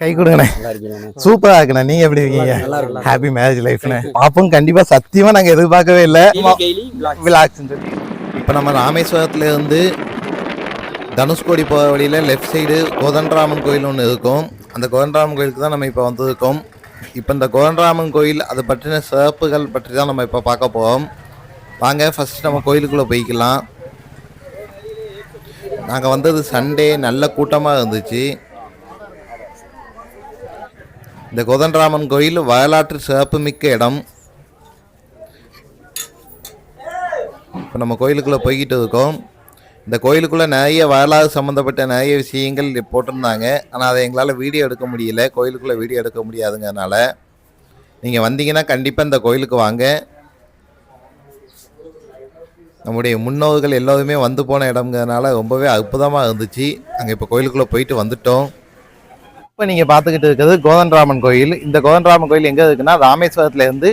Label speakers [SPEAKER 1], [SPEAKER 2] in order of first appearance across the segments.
[SPEAKER 1] கை கொடுங்கண்ணே. சூப்பரா இருக்குண்ணே. நீங்க எப்படி இருக்கீங்க. ஹாப்பி மேரேஜ் லைஃப்ண்ணே பாப்போம் கண்டிப்பா சத்தியமா நாங்க எதிர்பார்க்கவே இல்லை. சொல்லி. இப்போ நம்ம ராமேஸ்வரத்துல இருந்து தனுஷ்கோடி போகிற வழியில் லெஃப்ட் சைடு கோதண்டராமன் கோயில் ஒன்று இருக்கும். அந்த கோதண்டராமன் கோயிலுக்கு தான் நம்ம இப்போ வந்திருக்கோம். இப்போ இந்த கோதண்டராமன் கோயில் அதை பற்றின சிறப்புகள் பற்றி தான் நம்ம இப்போ பார்க்க போகிறோம் வாங்க ஃபர்ஸ்ட் நம்ம கோயிலுக்குள்ளே போய்க்கலாம். நாங்கள் வந்தது சண்டே நல்ல கூட்டமாக இருந்துச்சு. இந்த கோதண்டராமன் கோயில் வரலாற்று சிறப்புமிக்க இடம். இப்போ நம்ம கோயிலுக்குள்ளே போய்கிட்டு இருக்கோம். இந்த கோயிலுக்குள்ளே நிறைய வரலாறு சம்மந்தப்பட்ட நிறைய விஷயங்கள் போட்டிருந்தாங்க. ஆனால் அதை எங்களால் வீடியோ எடுக்க முடியல. கோயிலுக்குள்ளே வீடியோ எடுக்க முடியாதுங்கிறனால. நீங்கள் வந்தீங்கன்னா கண்டிப்பாக இந்த கோயிலுக்கு வாங்க. நம்முடைய முன்னோர்கள் எல்லோருமே வந்து போன இடம்ங்கிறதுனால ரொம்பவே அற்புதமாக இருந்துச்சு. அங்கே இப்போ கோயிலுக்குள்ளே போயிட்டு வந்துட்டோம். இப்போ நீங்கள் பார்த்துக்கிட்டு இருக்கிறது கோதண்டராமன் கோயில். இந்த கோதண்டராமன் கோயில் எங்கே இருக்குன்னா ராமேஸ்வரத்துல இருந்து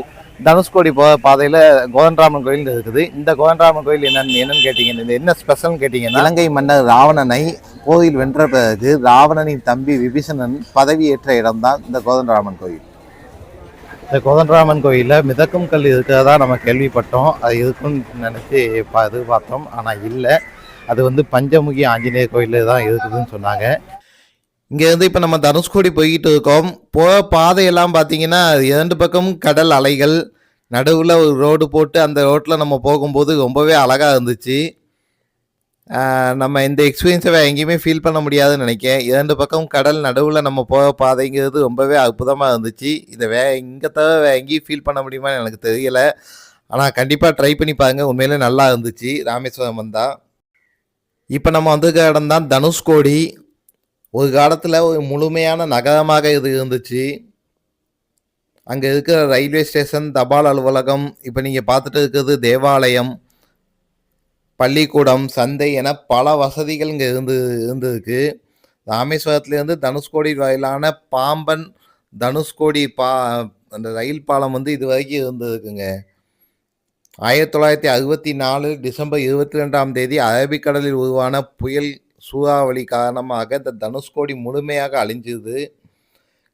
[SPEAKER 1] தனுஷ்கோடி போகிற பாதையில் கோதண்டராமன் கோயில் இருக்குது. இந்த கோதண்டராமன் கோயில் என்னன்னு என்னன்னு கேட்டிங்கன்னா இது என்ன ஸ்பெஷல்னு கேட்டிங்கன்னா இலங்கை மன்னர் ராவணனை கோயில் வென்ற பிறகு ராவணனின் தம்பி விபீஷணன் பதவியேற்ற இடம்தான் இந்த கோதண்டராமன் கோயில். இந்த கோதண்டராமன் கோயிலில் மிதக்கும் கல் இருக்கிறதா நம்ம கேள்விப்பட்டோம். அது இருக்குன்னு நினச்சி பா இது பார்த்தோம் ஆனால் இல்லை. அது வந்து பஞ்சமுகி ஆஞ்சநேயர் கோயிலில் தான் இருக்குதுன்னு சொன்னாங்க. இங்கேருந்து இப்போ நம்ம தனுஷ்கோடி போய்கிட்டு இருக்கோம். போக பாதையெல்லாம் பார்த்தீங்கன்னா இரண்டு பக்கமும் கடல் அலைகள். நடுவில் ஒரு ரோடு போட்டு அந்த ரோட்டில் நம்ம போகும்போது ரொம்பவே அழகாக இருந்துச்சு. நம்ம இந்த எக்ஸ்பீரியன்ஸை வேறு எங்கேயுமே ஃபீல் பண்ண முடியாதுன்னு நினைக்கிறேன். இரண்டு பக்கம் கடல் நடுவில் நம்ம போக பாதைங்கிறது ரொம்பவே அற்புதமாக இருந்துச்சு. இதை வே இங்கே தவிர வேறு எங்கேயும் ஃபீல் பண்ண முடியுமான்னு எனக்கு தெரியலை. ஆனால் கண்டிப்பாக ட்ரை பண்ணி பாருங்க. உண்மையிலே நல்லா இருந்துச்சு. ராமேஸ்வரம் வந்தால் இப்போ நம்ம வந்திருக்க இடம் தான் தனுஷ்கோடி. ஒரு காலத்தில் ஒரு முழுமையான நகரமாக இது இருந்துச்சு. அங்கே இருக்கிற ரயில்வே ஸ்டேஷன் தபால் அலுவலகம் இப்போ நீங்கள் பார்த்துட்டு இருக்கிறது தேவாலயம் பள்ளிக்கூடம் சந்தை என பல வசதிகள் இங்கே இருந்து இருந்திருக்கு. ராமேஸ்வரத்துலேருந்து தனுஷ்கோடி வரையிலான பாம்பன் தனுஷ்கோடி பா அந்த ரயில் பாலம் வந்து இது வரைக்கும் இருந்திருக்குங்க. ஆயிரத்தி தொள்ளாயிரத்தி அறுபத்தி நாலு டிசம்பர் இருபத்தி ரெண்டாம் தேதி அரபிக்கடலில் உருவான புயல் சூறாவளி காரணமாக இந்த தனுஷ்கோடி முழுமையாக அழிஞ்சுது.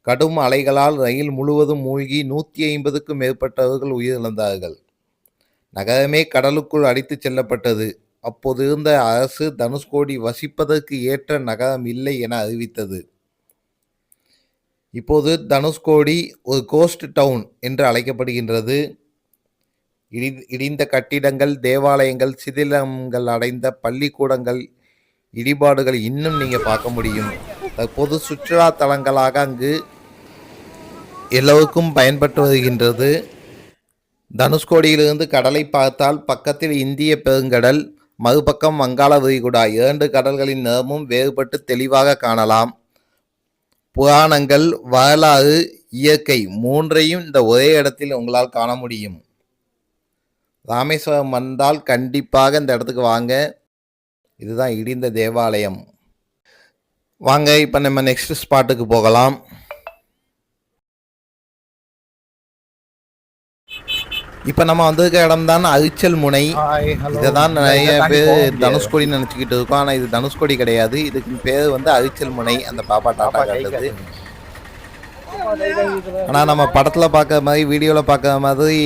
[SPEAKER 1] கடும் அலைகளால் ரயில் முழுவதும் மூழ்கி நூற்றி ஐம்பதுக்கும் மேற்பட்டவர்கள் உயிரிழந்தார்கள். நகரமே கடலுக்குள் அடித்துச் செல்லப்பட்டது. அப்போது இருந்த அரசு தனுஷ்கோடி வசிப்பதற்கு ஏற்ற நகரம் இல்லை என அறிவித்தது. இப்போது தனுஷ்கோடி ஒரு கோஸ்ட் டவுன் என்று அழைக்கப்படுகின்றது. இடி இடிந்த கட்டிடங்கள் தேவாலயங்கள் சிதிலங்கள் அடைந்த பள்ளிக்கூடங்கள் இடிபாடுகள் இன்னும் நீங்கள் பார்க்க முடியும். தற்போது சுற்றுலா தலங்களாக அங்கு எல்லோருக்கும் பயன்பட்டு வருகின்றது. தனுஷ்கோடியிலிருந்து கடலை பார்த்தால் பக்கத்தில் இந்திய பெருங்கடல் மறுபக்கம் வங்காள விரிகுடா இரண்டு கடல்களின் நிறமும் வேறுபட்டு தெளிவாக காணலாம். புராணங்கள் வரலாறு இயற்கை மூன்றையும் இந்த ஒரே இடத்தில் உங்களால் காண முடியும். ராமேஸ்வரம் வந்தால் கண்டிப்பாக இந்த இடத்துக்கு வாங்க. இதுதான் இடிந்த தேவாலயம். வாங்க இப்போ நம்ம நெக்ஸ்ட் ஸ்பாட்டுக்கு போகலாம். இப்போ நம்ம வந்திருக்க இடம் தான் அரிச்சல் முனை. இதை தான் நிறைய பேர் தனுஷ்கோடின்னு நினச்சிக்கிட்டு இருக்கோம். ஆனால் இது தனுஷ்கோடி கிடையாது. இதுக்கு பேர் வந்து அரிச்சல் முனை அந்த பாப்பா டாட்டா காட்டுது. ஆனால் நம்ம படத்தில் பார்க்குற மாதிரி வீடியோவில் பார்க்குற மாதிரி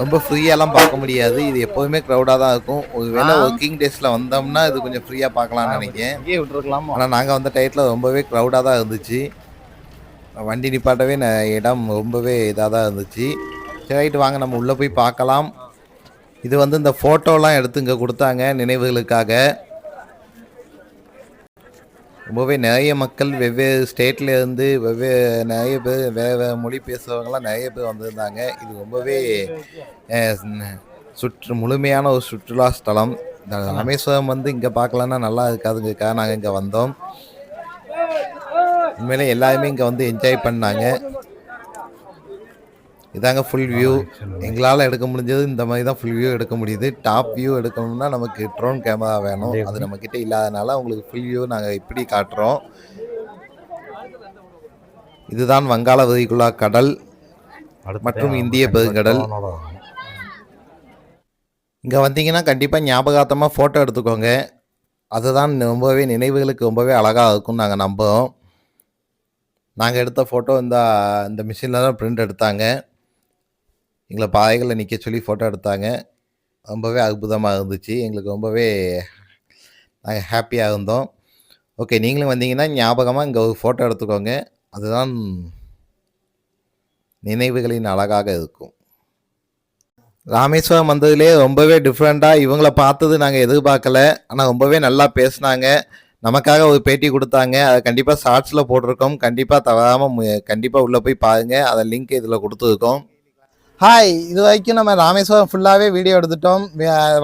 [SPEAKER 1] ரொம்ப ஃப்ரீயாலாம் பார்க்க முடியாது. இது எப்போதுமே க்ரௌடாக தான் இருக்கும். ஒருவேளை ஒர்க்கிங் டேஸில் வந்தோம்னா இது கொஞ்சம் ஃப்ரீயாக பார்க்கலாம்னு நினைக்கிறேன்.
[SPEAKER 2] விட்டுருக்கலாமா?
[SPEAKER 1] ஆனால் நாங்கள் வந்த டயத்தில் ரொம்பவே க்ரௌடாக தான் இருந்துச்சு. வண்டி நிப்பாட்டவே இடம் ரொம்பவே இதாக தான் இருந்துச்சு. சரி ரைட்டு வாங்க நம்ம உள்ளே போய் பார்க்கலாம். இது வந்து இந்த ஃபோட்டோலாம் எடுத்து இங்கே கொடுத்தாங்க நினைவுகளுக்காக. ரொம்பவே நிறைய மக்கள் வெவ்வேறு ஸ்டேட்ல இருந்து வெவ்வேறு நிறைய பேர் வேறு வேறு மொழி பேசுகிறவங்களாம் நிறைய பேர் வந்திருந்தாங்க. இது ரொம்பவே சுற்று முழுமையான ஒரு சுற்றுலா ஸ்தலம். ராமேஸ்வரம் வந்து இங்கே பார்க்கலன்னா நல்லா இருக்காதுங்கக்கா நாங்கள் இங்கே வந்தோம். உண்மையிலே எல்லாருமே இங்கே வந்து என்ஜாய் பண்ணாங்க. இதாங்க ஃபுல் வியூ எங்களால் எடுக்க முடிஞ்சது இந்த மாதிரி தான் ஃபுல் வியூ எடுக்க முடியுது. டாப் வியூ எடுக்கணும்னா நமக்கு ட்ரோன் கேமரா வேணும். அது நம்மக்கிட்ட இல்லாதனால உங்களுக்கு ஃபுல் வியூ நாங்கள் இப்படி காட்டுறோம். இதுதான் வங்காள விரிகுடா கடல் மற்றும் இந்திய பெருங்கடல் இங்கே வந்தீங்கன்னா கண்டிப்பாக ஞாபகார்த்தமாக ஃபோட்டோ எடுத்துக்கோங்க. அதுதான் ரொம்பவே நினைவுகளுக்கு ரொம்பவே அழகாக இருக்கும்னு நாங்கள் நம்புகிறோம் நாங்கள் எடுத்த ஃபோட்டோ இந்த இந்த மிஷினில் தான் பிரிண்ட் எடுத்தாங்க. எங்களை பாதைகளில் நிற்க சொல்லி ஃபோட்டோ எடுத்தாங்க. ரொம்பவே அற்புதமாக இருந்துச்சு. எங்களுக்கு ரொம்பவே நாங்கள் ஹாப்பியாக இருந்தோம். ஓகே நீங்களும் வந்தீங்கன்னா ஞாபகமாக இங்கே ஒரு ஃபோட்டோ எடுத்துக்கோங்க. அதுதான் நினைவுகளின் அழகாக இருக்கும். ராமேஸ்வரம் வந்ததுலேயே ரொம்பவே டிஃப்ரெண்ட்டாக இவங்கள பார்த்தது நாங்கள் எதிர்பார்க்கல. ஆனால் ரொம்பவே நல்லா பேசுனாங்க. நமக்காக ஒரு பேட்டி கொடுத்தாங்க. அதை கண்டிப்பாக ஷார்ட்ஸில் போட்டிருக்கோம். கண்டிப்பாக தவறாமல் கண்டிப்பாக உள்ளே போய் பாருங்கள் அதை லிங்க் இதில் கொடுத்துருக்கோம். ஹாய் இது வரைக்கும் நம்ம ராமேஸ்வரம் ஃபுல்லாகவே வீடியோ எடுத்துட்டோம்.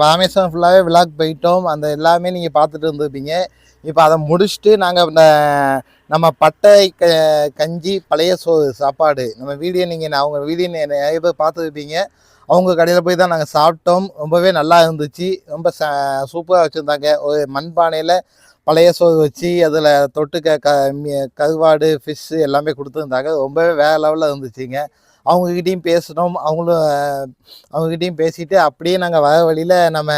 [SPEAKER 1] ராமேஸ்வரம் ஃபுல்லாகவே விளாக் போயிட்டோம். அந்த எல்லாமே நீங்கள் பார்த்துட்டு இருந்திருப்பீங்க. இப்போ அதை முடிச்சுட்டு நாங்கள் இந்த நம்ம பட்டை க கஞ்சி பழைய சோறு சாப்பாடு நம்ம வீடியோ நீங்கள் அவங்க வீடியோ நிறைய பேர் பார்த்துருப்பீங்க. அவங்க கடையில் போய் தான் நாங்கள் சாப்பிட்டோம். ரொம்பவே நல்லா இருந்துச்சு. ரொம்ப ச சூப்பராக வச்சுருந்தாங்க. ஒரு மண்பானையில் பழைய சோறு வச்சு அதில் தொட்டுக்க க கருவாடு ஃபிஷ்ஷு எல்லாமே கொடுத்துருந்தாங்க. ரொம்பவே வேறு லெவலில் இருந்துச்சுங்க. அவங்கக்கிட்டேயும் பேசணும். அவங்களும் அவங்கக்கிட்டேயும் பேசிட்டு அப்படியே நாங்கள் வர வழியில் நம்ம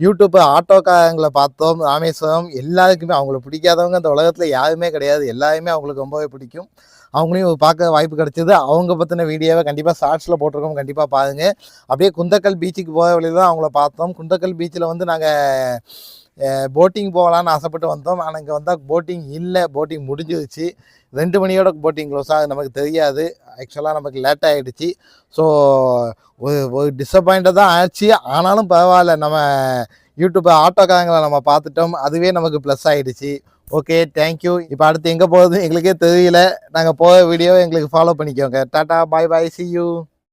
[SPEAKER 1] யூடியூப் ஆட்டோக்காரங்களை பார்த்தோம் ராமேஸ்வரம் எல்லாருக்குமே அவங்கள பிடிக்காதவங்க அந்த உலகத்தில் யாருமே கிடையாது. எல்லாருமே அவங்களுக்கு ரொம்பவே பிடிக்கும். அவங்களையும் பார்க்க வாய்ப்பு கிடைச்சது. அவங்க பற்றின வீடியோவை கண்டிப்பாக ஷார்ட்ஸில் போட்டிருக்கோம். கண்டிப்பாக பாருங்கள் அப்படியே குந்தக்கல் பீச்சுக்கு போகிற வழியில் தான் அவங்கள பார்த்தோம். குந்தக்கல் பீச்சில் வந்து நாங்கள் போட்டிங் போகலான்னு ஆசைப்பட்டு வந்தோம். ஆனால் இங்கே வந்தால் போட்டிங் இல்லை. போட்டிங் முடிஞ்சிருச்சு. ரெண்டு மணியோட போட்டிங் க்ளோஸ் ஆகுது நமக்கு தெரியாது. ஆக்சுவலாக நமக்கு லேட் ஆகிடுச்சு ஸோ ஒரு ஒரு டிசப்பாயிண்ட்டாக தான் ஆச்சு. ஆனாலும் பரவாயில்ல. நம்ம யூடியூப் ஆட்டோக்காரங்களை நம்ம பார்த்துட்டோம். அதுவே நமக்கு ப்ளஸ் ஆகிடுச்சு ஓகே தேங்க்யூ இப்போ அடுத்து எங்கே போகிறது எங்களுக்கே தெரியல. நாங்கள் போகிற வீடியோ எங்களுக்கு ஃபாலோ பண்ணிக்கோங்க. Tata bye bye see you